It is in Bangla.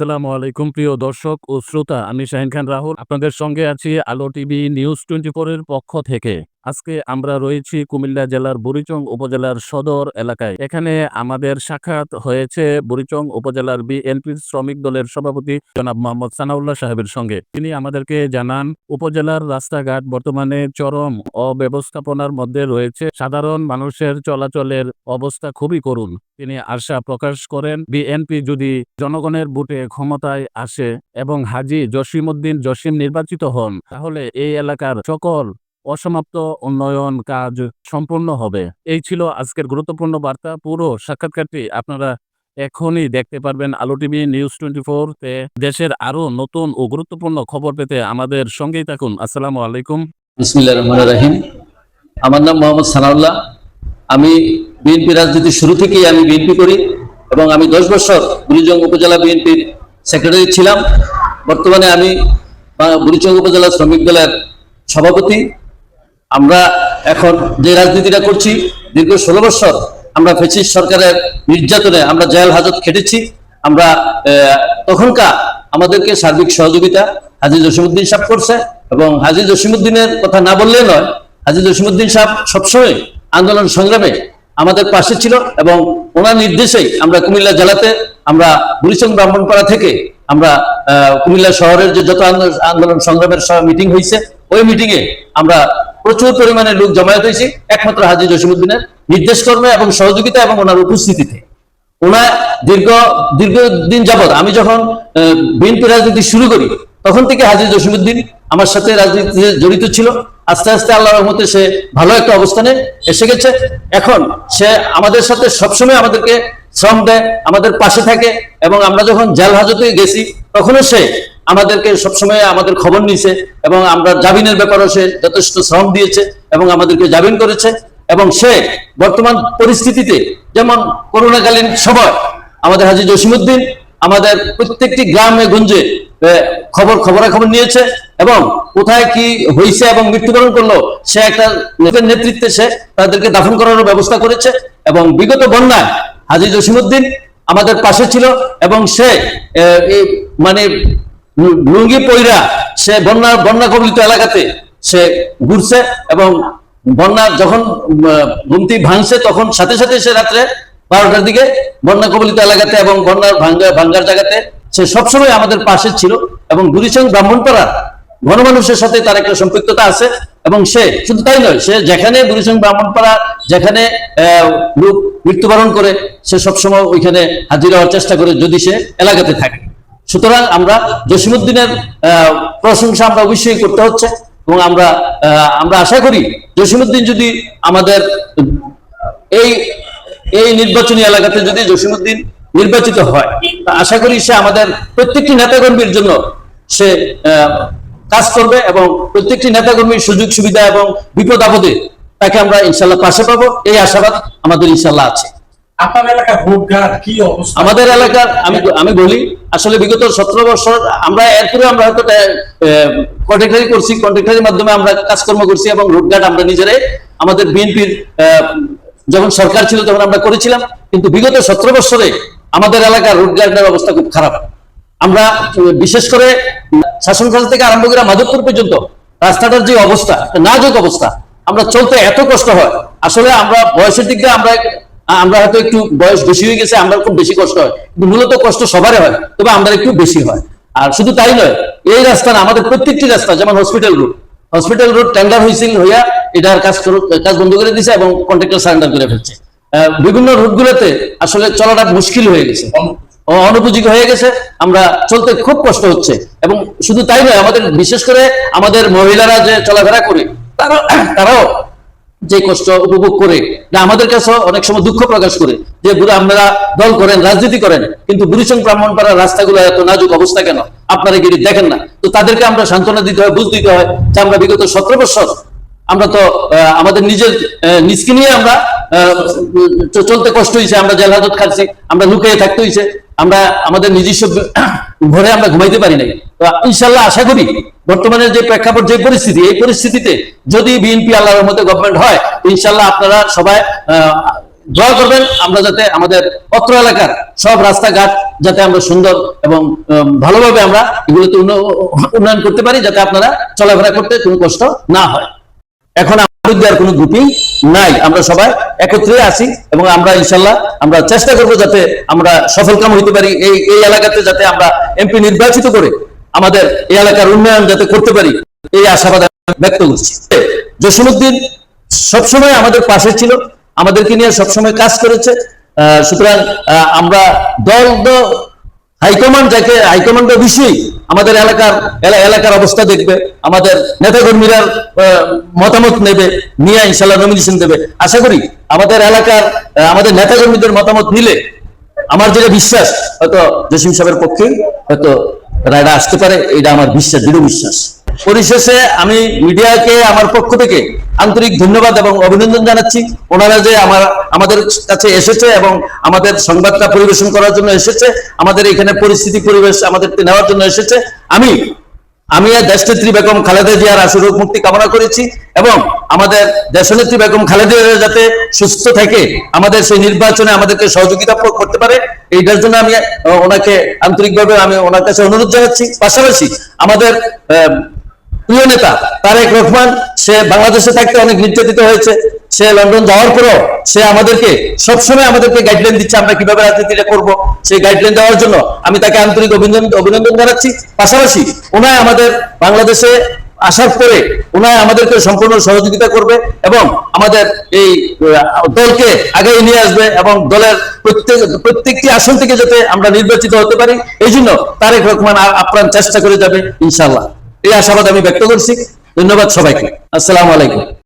আসসালামু আলাইকুম প্রিয় দর্শক ও শ্রোতা, আমি শাহিন খান রাহুল, আপনাদের সঙ্গে আছি আলো টিভি নিউজ টোয়েন্টি ফোরের পক্ষ থেকে। আজকে আমরা রয়েছি কুমিল্লা জেলার বুড়িচং উপজেলার সদর এলাকায়। এখানে আমাদের সাক্ষাৎ হয়েছে বুড়িচং উপজেলার বিএনপির শ্রমিক দলের সভাপতি জনাব মোহাম্মদ সানাউল্লাহ সাহেবের সঙ্গে। তিনি আমাদেরকে জানান, উপজেলার রাস্তাঘাট বর্তমানে চরম অব্যবস্থাপনার মধ্যে রয়েছে। সাধারণ মানুষের চলাচলের অবস্থা খুবই করুণ। তিনি আশা প্রকাশ করেন, বিএনপি যদি জনগণের বুটে ক্ষমতায় আসে এবং হাজি জসিমউদ্দিন জসিম নির্বাচিত হন, তাহলে এই এলাকার সকল অসমাপ্ত উন্নয়ন কাজ সম্পূর্ণ হবে। এই ছিল আজকের গুরুত্বপূর্ণ বার্তা। পুরো সাক্ষাৎকারটি আপনারা এখনই দেখতে পারবেন আলো টিভি নিউজ টোয়েন্টি তে। দেশের আরও নতুন ও গুরুত্বপূর্ণ খবর পেতে আমাদের সঙ্গেই থাকুন। আসসালামু আলাইকুম। বিসমিল্লাহ রহমান রাহিম। আমার নাম মোহাম্মদ সানাউল্লাহ। আমি বিএনপি রাজনীতি শুরু থেকেই আমি বিএনপি করি এবং আমি দশ বছর বুড়িজং উপজেলা বিএনপির সেক্রেটারি ছিলাম। বর্তমানে আমি বুড়িচং উপজেলা শ্রমিক দলের সভাপতি। আমরা এখন যে রাজনীতিটা করছি, দীর্ঘ ষোলো বছর আমরা ফেসিস সরকারের নির্যাতনে আমরা জেল হাজত খেটেছি। আমরা তখনকার আমাদেরকে সার্বিক সহযোগিতা হাজি জসিমুদ্দিন সাহেব করছে এবং হাজি জসিমুদ্দিনের কথা না বললে নয়, হাজি জসিমুদ্দিন সাহেব সবসময় আন্দোলন সংগ্রামে আমাদের পাশে ছিল এবং ওনার নির্দেশেই আমরা কুমিল্লা জেলাতে আমরা বুড়িচং ব্রাহ্মণপাড়া থেকে আমরা কুমিল্লা শহরের যে যত আন্দোলন- সংগ্রামের মিটিং হয়েছে ওই মিটিং এ আমরা প্রচুর পরিমাণে লোক জমায়েত হয়েছি, একমাত্র হাজি জসিমুদ্দিনের নির্দেশ কর্মে এবং সহযোগিতা এবং ওনার উপস্থিতিতে। ওনার দীর্ঘ, দীর্ঘদিন যাবৎ আমি যখন বিএনপি রাজনীতি শুরু করি, তখন থেকে হাজি জসিমুদ্দিন আমার সাথে রাজনীতিতে জড়িত ছিল। আস্তে আস্তে আল্লাহ রহমতে সে ভালো একটা অবস্থানে এসে গেছে। এখন সে আমাদের সাথে সবসময় আমাদেরকে শ্রম দেয়, আমাদের পাশে থাকে এবং আমরা যখন জেল হাজতে গেছি, তখনও সে আমাদেরকে সবসময় আমাদের খবর নিয়েছে এবং আমরা জামিনের ব্যাপারেও সে যথেষ্ট শ্রম দিয়েছে এবং আমাদেরকে জামিন করেছে এবং সে বর্তমান পরিস্থিতিতে যেমন করোনাকালীন সময় আমাদের হাজি জসিমুদ্দিন আমাদের প্রত্যেকটি গ্রামে গঞ্জে খবর, খবরাখবর নিয়েছে এবং কোথায় কি হয়েছে এবং মৃত্যুবরণ করল, সে একটা নেতৃত্বে সে তাদেরকে দাফন করার ব্যবস্থা করেছে এবং বিগত বন্যায় হাজি জসিমুদ্দিন আমাদের পাশে ছিল এবং সে মানে লুঙ্গি পইরা সে বন্যা বন্যা কবলিত এলাকাতে সে ঘুরছে এবং বন্যা যখন গুমতি ভাঙছে তখন সাথে সাথে সে রাত্রে বারোটার দিকে বন্যা কবলিত এলাকাতে এবং বন্যার ভাঙ্গা, ভাঙ্গার জায়গাতে সে সবসময় আমাদের পাশে ছিল এবং বুড়িচং ব্রাহ্মণপাড়া গণমানুষের সাথে তার একটা সম্পৃক্ততা আছে এবং সে শুধু তাই নয়, সে যেখানে বুড়িচং ব্রাহ্মণপাড়া, যেখানে লোক মৃত্যুবরণ করে সে সবসময় ওইখানে হাজির হওয়ার চেষ্টা করে যদি সে এলাকাতে থাকে। সুতরাং আমরা জসিমুদ্দিনের প্রশংসা আমরা অবশ্যই করতে হচ্ছে এবং আমরা আমরা আশা করি জসিমুদ্দিন যদি আমাদের, এই এই নির্বাচনী এলাকাতে যদি জসিমুদ্দিন নির্বাচিত হয়, তা আশা করি সে আমাদের প্রত্যেকটি নেতাকর্মীর জন্য সে কাজ করবে এবং প্রত্যেকটি নেতাকর্মীর সুযোগ সুবিধা এবং বিপদ আপদে তাকে আমরা ইনশাল্লাহ পাশে পাবো। এই আশাবাদ আমাদের ইনশাল্লাহ আছে। আপনার এলাকার কি আমাদের এলাকার, আমি আমি বলি, আসলে বিগত সতেরো বছর আমরা এরপরে আমরা হয়তো কন্ট্রাক্টারি করছি কন্ট্রাক্টারির মাধ্যমে আমরা কাজকর্ম করছি এবং রোডঘাট আমরা নিজেরাই, আমাদের বিএনপির যখন সরকার ছিল তখন আমরা করেছিলাম, কিন্তু বিগত সতেরো বছরে আমাদের এলাকার রোডঘাটের অবস্থা খুব খারাপ। আমরা, বিশেষ করে, শাসন খাল থেকে আরম্ভ করে মাধবপুর পর্যন্ত, রাস্তাটার যে অবস্থা নাজুক অবস্থা, আমরা চলতে এত কষ্ট হয়। আসলে আমরা বয়সের দিক দিয়ে আমরা আমরা হয়তো একটু বয়স বেশি হয়ে গেছে, আমরা খুব বেশি কষ্ট হয়। কিন্তু মূলত কষ্ট সবারই হয়, তবে আমরা একটু বেশি হয়। আর শুধু তাই নয়, এই রাস্তা না, আমাদের প্রত্যেকটি রাস্তা, যেমন hospital route hospital route tender হয়েছিল হইয়া এটার কাজ কাজ বন্ধ করে দিয়েছে এবং কন্ট্রাক্টর সারেন্ডার করে ফেলছে। বিভিন্ন রুটগুলোতে আসলে চলাটা মুশকিল হয়ে গেছে। অনুপযোগী হয়ে গেছে, আমরা চলতে খুব কষ্ট হচ্ছে। এবং শুধু তাই নয়, আমাদের, বিশেষ করে আমাদের মহিলারা যে চলাফেরা করে, তারা, তারাও যে কষ্ট উপভোগ করে আমাদের কাছে অনেক সময় দুঃখ প্রকাশ করে যে, বুড়ো, আপনারা দল করেন, রাজনীতি করেন, কিন্তু বুড়িচং ব্রাহ্মণপাড়ার রাস্তাগুলো এত নাজুক অবস্থা কেন? আপনারা গিয়ে দেখেন না। তো তাদেরকে আমরা সান্ত্বনা দিতে হয়, বুঝ দিতে হয় যে, আমরা বিগত সতেরো বছর, আমরা তো আমাদের নিজের নিজকে নিয়ে আমরা চলতে কষ্ট হয়েছে আমরা জেল হাজত খাচ্ছি আমরা লুকিয়ে থাকতে হয়েছে আমরা আমাদের নিজস্ব ঘরে আমরা ঘুমাইতে পারি নাই। তো ইনশাল্লাহ আশা করি বর্তমানে যে প্রেক্ষাপট, যে পরিস্থিতি, এই পরিস্থিতিতে যদি বিএনপি আল্লাহর মধ্যে গভর্নমেন্ট হয় ইনশাল্লাহ আপনারা সবাই দোয়া করবেন, আমরা যাতে আমাদের অত্র এলাকার সব রাস্তাঘাট যাতে আমরা সুন্দর এবং ভালোভাবে আমরা এগুলোতে উন্ন- উন্নয়ন করতে পারি, যাতে আপনারা চলাফেরা করতে কোনো কষ্ট না হয়। এখন আমাদের কোনো গ্রুপিং নাই, আমরা সবাই একত্রে আছি এবং আমরা ইনশাল্লাহ আমরা চেষ্টা করব যাতে আমরা সফলকাম হইতে পারি, এই এই এলাকাতে যাতে আমরা এমপি নির্বাচিত করে আমাদের এই এলাকার উন্নয়ন যাতে করতে পারি, এই আশাবাদ ব্যক্ত করছি। জসিমুদ্দিন সবসময় আমাদের পাশে ছিল, আমাদেরকে নিয়ে সবসময় কাজ করেছে। সুতরাং আমরা দল হাইকমান্ড যাকে, হাইকমান্ড অবশ্যই আমাদের এলাকার, এলা- এলাকার অবস্থা দেখবে, আমাদের নেতাকর্মীরা মতামত নেবে, নিয়ে ইনশাল্লাহ নমিনেশন দেবে। আশা করি আমাদের এলাকার আমাদের নেতাকর্মীদের মতামত নিলে আমার যেটা বিশ্বাস, হয়তো জসিম সাহেবের পক্ষে, হয়তো রায়টা আসতে পারে, এটা আমার বিশ্বাস, দৃঢ় বিশ্বাস। পরিশেষে আমি মিডিয়াকে, আমার পক্ষ থেকে আন্তরিক ধন্যবাদ এবং অভিনন্দন জানাচ্ছি। ওনারা যে আমার, আমাদের কাছে এসেছে এবং আমাদের সংবাদটা পরিবেশন করার জন্য এসেছে, আমাদের এখানে পরিস্থিতি, পরিবেশ আমাদেরকে নেওয়ার জন্য এসেছে। আমি আমি দেশনেত্রী বেগম খালেদা জিয়ার আশুরোগ মুক্তি কামনা করেছি এবং আমাদের দেশনেত্রী বেগম খালেদা যাতে সুস্থ থাকে, আমাদের সেই নির্বাচনে আমাদেরকে সহযোগিতা করতে পারে, এইটার জন্য আমি ওনাকে আন্তরিকভাবে আমি ওনার কাছে অনুরোধ জানাচ্ছি। পাশাপাশি আমাদের প্রিয় নেতা তারেক রহমান, সে বাংলাদেশে থাকতে অনেক নির্যাতিত হয়েছে। সে লন্ডন যাওয়ার পরেও সে আমাদেরকে সবসময় আমাদেরকে গাইডলাইন দিচ্ছে, আমরা কীভাবে রাজনীতিটা করব। সেই গাইডলাইন দেওয়ার জন্য আমি তাকে আন্তরিক অভিনন্দন অভিনন্দন জানাচ্ছি। পাশাপাশি ওনায় আমাদের বাংলাদেশে আসার পরে ওনায় আমাদেরকে সম্পূর্ণ সহযোগিতা করবে এবং আমাদের এই দলকে আগে নিয়ে আসবে এবং দলের প্রত্যেক, প্রত্যেকটি আসন থেকে যাতে আমরা নির্বাচিত হতে পারি, এই জন্য তারেক রহমান আপ্রাণ চেষ্টা করে যাবে ইনশাল্লাহ এই আশাবাদ আমি ব্যক্ত করছি। ধন্যবাদ সবাইকে। আসসালামু আলাইকুম।